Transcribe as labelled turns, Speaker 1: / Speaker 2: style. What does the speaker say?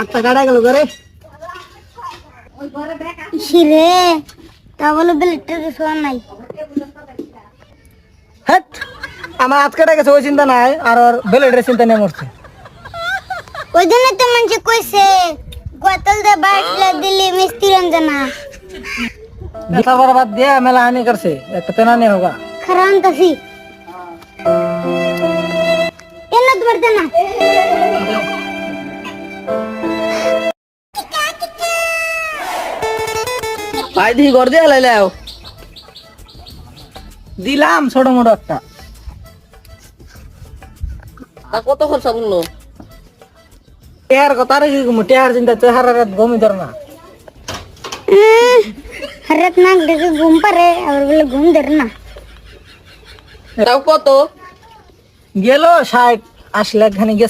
Speaker 1: আটটা কাটা গেল করে
Speaker 2: শিরে তা বলে বেলেটের কিছু আর নাই।
Speaker 1: হ্যাট আমার আট কাটা গেছে ওই চিন্তা নাই আর ওর বেলেটের চিন্তা নিয়ে মরছে।
Speaker 2: ওই জন্য তো মানুষ কইছে গোতল দে বাটলা দিলি মিস্ত্রি রঞ্জনা।
Speaker 1: গীতা বরবাদ দিয়ে মেলা হানি করছে একটা তেনা নিয়ে হোগা।
Speaker 2: খারান তাসি এন্ন তোমার না
Speaker 3: ভাই দিহি ঘর দিয়ে লাইলাও
Speaker 1: দিলাম ছোট মোটো একটা।
Speaker 3: তা কত খরচা বলল?
Speaker 1: টেয়ার কথা রে টেয়ার চিন্তা চেহারা রাত গমি ধর না।
Speaker 2: হরেক নাক দেখে ঘুম পারে আবার বলে ঘুম ধরে না।
Speaker 3: তাও কত?
Speaker 1: গেল ষাট আশি লাখ খানি গেছে।